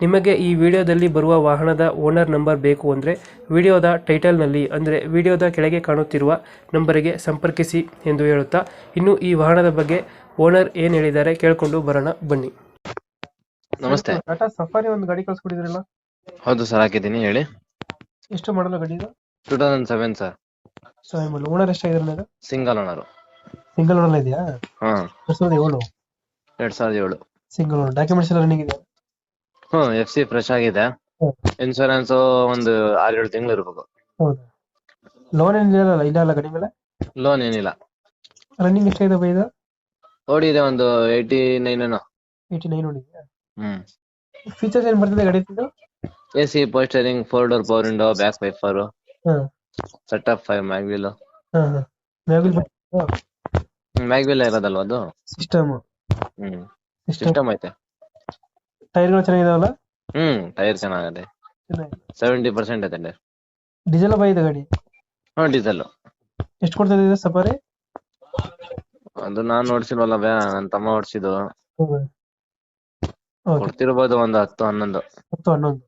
ನಿಮಗೆ ಈ ವಿಡಿಯೋದಲ್ಲಿ ಬರುವ ವಾಹನದ ಓನರ್ ನಂಬರ್ ಬೇಕು ಅಂದರೆ ವಿಡಿಯೋದ ಟೈಟಲ್ನಲ್ಲಿ ಅಂದರೆ ವಿಡಿಯೋದ ಕೆಳಗೆ ಕಾಣುತ್ತಿರುವ ನಂಬರಿಗೆ ಸಂಪರ್ಕಿಸಿ ಎಂದು ಹೇಳುತ್ತಾ ಇನ್ನು ಈ ವಾಹನದ ಬಗ್ಗೆ ಓನರ್ ಏನು ಹೇಳಿದ್ದಾರೆ ಕೇಳಿಕೊಂಡು ಬರೋಣ ಬನ್ನಿ. ನಮಸ್ತೆ. ಟಾಟಾ ಸಫಾರಿ ಒಂದು ಗಾಡಿ ಕಳ್ಸ್ಕೊಟ್ಟಿದ್ರಲ್ಲ ಹೌದು ಸರ್ ಹಾಕಿದ್ದೀನಿ ಹೇಳಿ. ಎಷ್ಟು ಮಾಡಲ್ಲ ಗಾಡಿ ಇದು? Two thousand seven sir. So owner ಎಷ್ಟಾಗಿದ್ರೆ ಇದು? Single owner. ಸಿಂಗಲ್ ಓನರ್ ಇದೆಯಾ ಹಾ. ಎರಡ್ ಸಾವಿರದ ಏಳು. ಎರಡ್ ಸಾವಿರದ ಏಳು. Single owner. ಡಾಕ್ಯುಮೆಂಟ್ಸ್ ಎಲ್ಲ ರನ್ನಿಂಗ್ ಇದೆ ಹ್ಮ್ ಎಫ್ ಸಿ ಫ್ರೆಶ್ ಆಗಿದೆ. ಹ್ಮ್. ಇನ್ಶೂರೆನ್ಸ್ ಒಂದು ಆರ್ ಏಳು ತಿಂಗಳು ಇರ್ಬೇಕು. ಹೌದಾ. ಲೋನ್ ಏನಿಲ್ಲ ಇಲ್ಲ ಅಲ್ಲ ಗಾಡಿ ಮೇಲೆ? ಲೋನ್ ಏನಿಲ್ಲ. ರನ್ನಿಂಗ್ ಇದೆ ಬೈ ಇದು ಓಡಿದೆ ಒಂದು ಏಯ್ಟಿ ನೈನ್ ಏಯ್ಟಿ ನೈನ್ ಹೊಡಿದ್ಯಾ ಹ್ಮ್. ಫೀಚರ್ಸ್ ಏನ್ ಬರ್ತಿದೆ ಗಾಡಿ ಇದು A C ಪೋಸ್ಟರಿಂಗ್ four door power window back wiper ಹಾ set up five mag wheel ಹಾ ಮ್ಯಾಗ್ವಿಲ್ ಮ್ಯಾಗ್ವಿಲ್ ಇರೋದಲ್ವಾ ಅದು? ಸಿಸ್ಟಮ್ ಹ್ಮ್. ಸಿಸ್ಟಮ್ ಸಿಸ್ಟಮ್ ಐತೆ. ಟೈರ್ಗಳು ಚೆನ್ನಾಗಿದಾವಲ್ಲ? ಹ್ಮ್ ಟೈರ್ ಚೆನ್ನಾಗಿದೆ. ಸೆವೆಂಟಿ ಪರ್ಸೆಂಟ್ ಐತೆ ಡೀಸೆಲ್ ಬೈ ಇದೆ ಗಾಡಿ? ಹ್ಮ್ ಡೀಸೆಲ್. ಎಷ್ಟು ಕೊಡ್ತಾ ಇದೆ ಸಫಾರಿ? ಅದು ನಾನ್ ಓಡಿಸಿಲ್ವಲ್ಲ ಬ್ಯಾ ನನ್ ತಮ್ಮ ಓಡಿಸಿದ್ದು. ಕೊಡ್ತಿರ್ಬೋದು ಒಂದು ಹತ್ತು ಹನ್ನೊಂದು. ಹತ್ತು ಹನ್ನೊಂದು.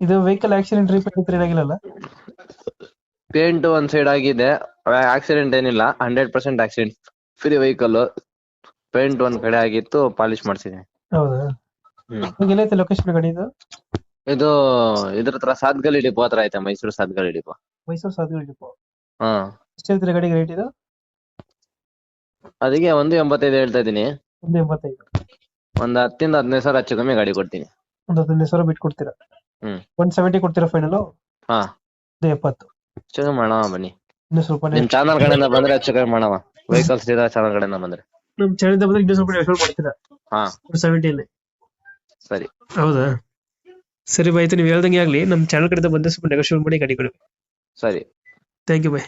ಇದು ವೆಹಿಕಲ್ ಆಕ್ಸಿಡೆಂಟ್ ರಿಪೇರ್ ಏನಾಗಿಲ್ಲಲ್ಲ ಪೇಂಟ್ ಒಂದ್ ಸೈಡ್ ಆಗಿದೆ. ಆಕ್ಸಿಡೆಂಟ್ ಏನಿಲ್ಲ. Hundred percent accident free vehicle paint ಒಂದ್ ಕಡೆ ಆಗಿತ್ತು ಪಾಲಿಶ್ ಮಾಡ್ಸಿದೀನಿ ಹೌದಾ? ಇವಾಗ ಎಲ್ಲೈತೆ ಲೊಕೇಶನ್ ಗಾಡಿ ಇದು? ಇದು ಇದ್ರ ಹತ್ರ ಸಾತ್ಗಲಿ ಡಿಪೋ ಹತ್ರ ಐತೆ ಮೈಸೂರು ಸಾತ್ಗಲಿ ಡಿಪೋ. ಮೈಸೂರು ಸಾಧುಗಳ ಡಿಪೋ. ಹಾ. ಎಷ್ಟು ಹೇಳ್ತೀರಾ ಗಾಡಿಗೆ ರೇಟ್ ಇದು? ಅದಕ್ಕೆ ಒಂದು ಎಂಬತ್ತೈದು ಹೇಳ್ತಾ ಇದೀನಿ ಒಂದು ಎಂಬತ್ತೈದು. ಒಂದ್ ಹತ್ತಿಂದ ಹದಿನೈದು ಸಾವಿರ ಹೆಚ್ಚು ಕಮ್ಮಿ ಗಾಡಿ ಕೊಡ್ತೀನಿ. ಒಂದು ಹದಿನೈದು ಸಾವಿರ ಬಿಟ್ಟು ಕೊಡ್ತೀರಾ ಹ್ಮ್. ಒನ್ ಸೆವೆಂಟಿ ಕೊಡ್ತೀರಾ ಫೈನಲ್ ಹಾ. ಒಂದು ಎಪ್ಪತ್ತು. ಹೆಚ್ಚು ಕಮ್ಮಿ ಬನ್ನಿ. ಇನ್ನು ಸ್ವಲ್ಪ ನಿಮ್ ಚಾನಲ್ ಕಡೆಯಿಂದ ಬಂದ್ರೆ ಹೆಚ್ಚು ಕಮ್ಮಿ ಮಾಡೋಣ. ವೆಹಿಕಲ್ಸ್ ಇರೋ ಚಾನಲ್ ಕಡೆಯಿಂದ ಬಂದ್ರೆ. ನಮ್ಮ ಚಾನಲ್ ಬಂದ್ರೆ ಇನ್ನೂ ಸ್ವಲ್ಪ ಡಿಸ್ಕೌಂಟ್ ಮಾಡ್ತೀರಾ ಹಾ. ಒಂದು ಸೆವೆಂಟಿಯಲ್ಲಿ ಸರಿ. ಹೌದಾ? ಸರಿ ಬಾಯ್ತು ನೀವು ಹೇಳ್ದಂಗೆ ಆಗ್ಲಿ. ನಮ್ಮ ಚಾನಲ್ ಕಡೆಯಿಂದ ಬಂದ್ರೆ ಸ್ವಲ್ಪ ನೆಗೋಷಿಯೇಟ್ ಮಾಡಿ ಗಾಡಿ ಕೊಡಿ. ಸರಿ. Thank you bye